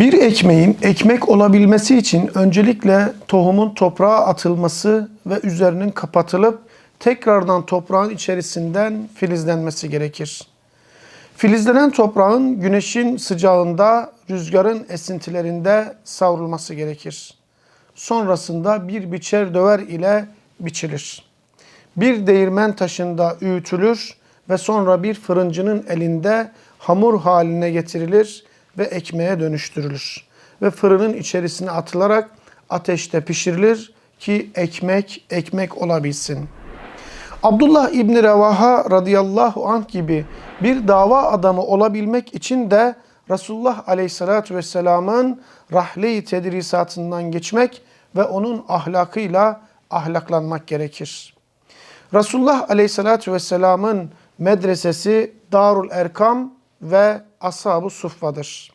Bir ekmeğin ekmek olabilmesi için öncelikle tohumun toprağa atılması ve üzerinin kapatılıp tekrardan toprağın içerisinden filizlenmesi gerekir. Filizlenen toprağın güneşin sıcağında, rüzgarın esintilerinde savrulması gerekir. Sonrasında bir biçer döver ile biçilir. Bir değirmen taşında öğütülür ve sonra bir fırıncının elinde hamur haline getirilir ve ekmeğe dönüştürülür. Ve fırının içerisine atılarak ateşte pişirilir ki ekmek ekmek olabilsin. Abdullah İbni Revaha radıyallahu anh gibi bir dava adamı olabilmek için de Resulullah aleyhissalatü vesselamın rahli tedrisatından geçmek ve onun ahlakıyla ahlaklanmak gerekir. Resulullah aleyhissalatü vesselamın medresesi Darul Erkam ve Ashab-ı Suffa'dır.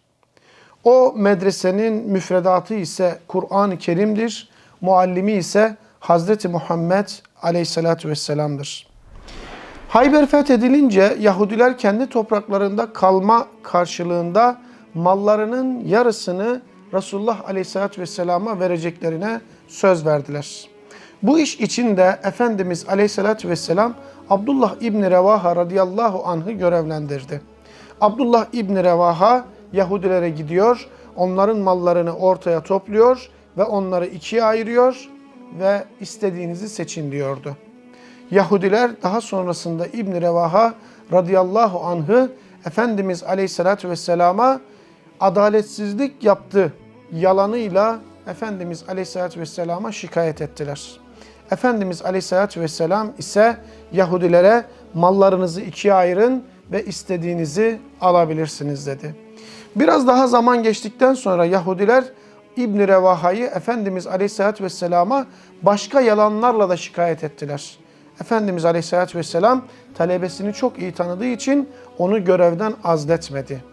O medresenin müfredatı ise Kur'an-ı Kerim'dir. Muallimi ise Hazreti Muhammed Aleyhisselatü Vesselam'dır. Hayber fethedilince Yahudiler kendi topraklarında kalma karşılığında mallarının yarısını Resulullah Aleyhisselatü Vesselam'a vereceklerine söz verdiler. Bu iş için de Efendimiz Aleyhisselatü Vesselam Abdullah İbni Revaha radıyallahu anh'ı görevlendirdi. Abdullah İbni Revaha Yahudilere gidiyor, onların mallarını ortaya topluyor ve onları ikiye ayırıyor ve istediğinizi seçin diyordu. Yahudiler daha sonrasında İbn Revaha radıyallahu anh'ı Efendimiz Aleyhisselatü Vesselam'a adaletsizlik yaptı yalanıyla Efendimiz Aleyhisselatü Vesselam'a şikayet ettiler. Efendimiz Aleyhisselatü Vesselam ise Yahudilere mallarınızı ikiye ayırın ve istediğinizi alabilirsiniz dedi. Biraz daha zaman geçtikten sonra Yahudiler İbn Revaha'yı Efendimiz Aleyhisselatü Vesselam'a başka yalanlarla da şikayet ettiler. Efendimiz Aleyhisselatü Vesselam talebesini çok iyi tanıdığı için onu görevden azletmedi.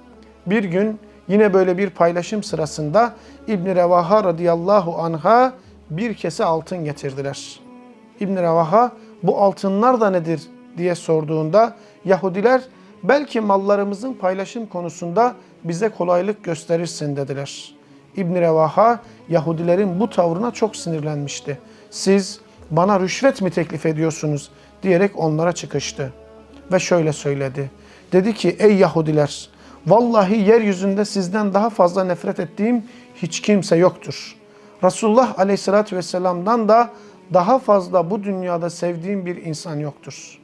Bir gün yine böyle bir paylaşım sırasında İbn Revaha radıyallahu anha bir kese altın getirdiler. İbn Revaha bu altınlar da nedir diye sorduğunda Yahudiler belki mallarımızın paylaşım konusunda bize kolaylık gösterirsin dediler. İbn Revaha Yahudilerin bu tavrına çok sinirlenmişti. Siz bana rüşvet mi teklif ediyorsunuz diyerek onlara çıkıştı. Ve şöyle söyledi. Dedi ki ey Yahudiler vallahi yeryüzünde sizden daha fazla nefret ettiğim hiç kimse yoktur. Resulullah aleyhissalatü vesselam'dan da daha fazla bu dünyada sevdiğim bir insan yoktur.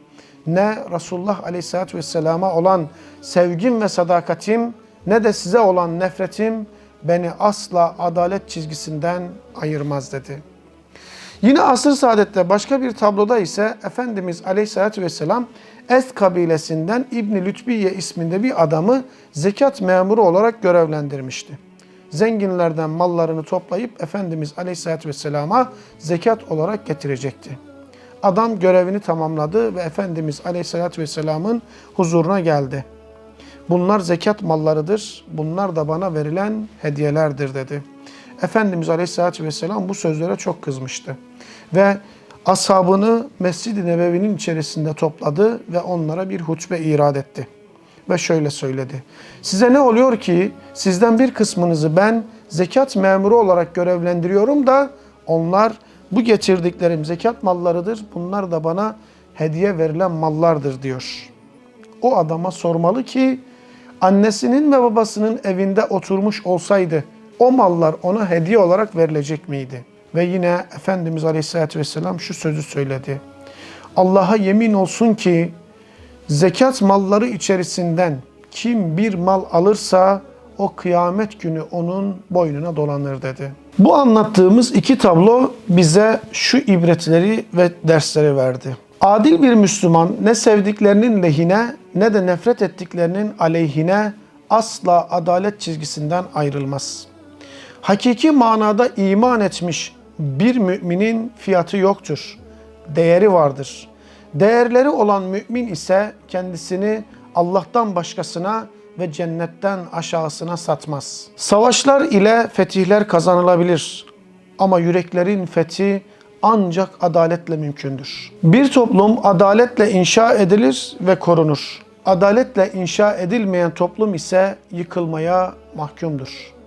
Ne Resulullah aleyhissalatü vesselama olan sevgim ve sadakatim ne de size olan nefretim beni asla adalet çizgisinden ayırmaz dedi. Yine asır saadette başka bir tabloda ise Efendimiz Aleyhisselatü Vesselam Es kabilesinden İbni Lütbiye isminde bir adamı zekat memuru olarak görevlendirmişti. Zenginlerden mallarını toplayıp Efendimiz Aleyhisselatü Vesselam'a zekat olarak getirecekti. Adam görevini tamamladı ve Efendimiz Aleyhisselatü Vesselam'ın huzuruna geldi. Bunlar zekat mallarıdır, bunlar da bana verilen hediyelerdir dedi. Efendimiz Aleyhisselatü Vesselam bu sözlere çok kızmıştı. Ve ashabını Mescid-i Nebevi'nin içerisinde topladı ve onlara bir hutbe irad etti. Ve şöyle söyledi. Size ne oluyor ki sizden bir kısmınızı ben zekat memuru olarak görevlendiriyorum da onlar bu getirdiklerim zekat mallarıdır. Bunlar da bana hediye verilen mallardır diyor. O adama sormalı ki annesinin ve babasının evinde oturmuş olsaydı o mallar ona hediye olarak verilecek miydi? Ve yine Efendimiz Aleyhisselatü Vesselam şu sözü söyledi. Allah'a yemin olsun ki zekat malları içerisinden kim bir mal alırsa o kıyamet günü onun boynuna dolanır dedi. Bu anlattığımız iki tablo bize şu ibretleri ve dersleri verdi. Adil bir Müslüman ne sevdiklerinin lehine ne de nefret ettiklerinin aleyhine asla adalet çizgisinden ayrılmaz. Hakiki manada iman etmiş bir müminin fiyatı yoktur. Değeri vardır. Değerleri olan mümin ise kendisini Allah'tan başkasına ve cennetten aşağısına satmaz. Savaşlar ile fetihler kazanılabilir ama yüreklerin fethi ancak adaletle mümkündür. Bir toplum adaletle inşa edilir ve korunur. Adaletle inşa edilmeyen toplum ise yıkılmaya mahkumdur.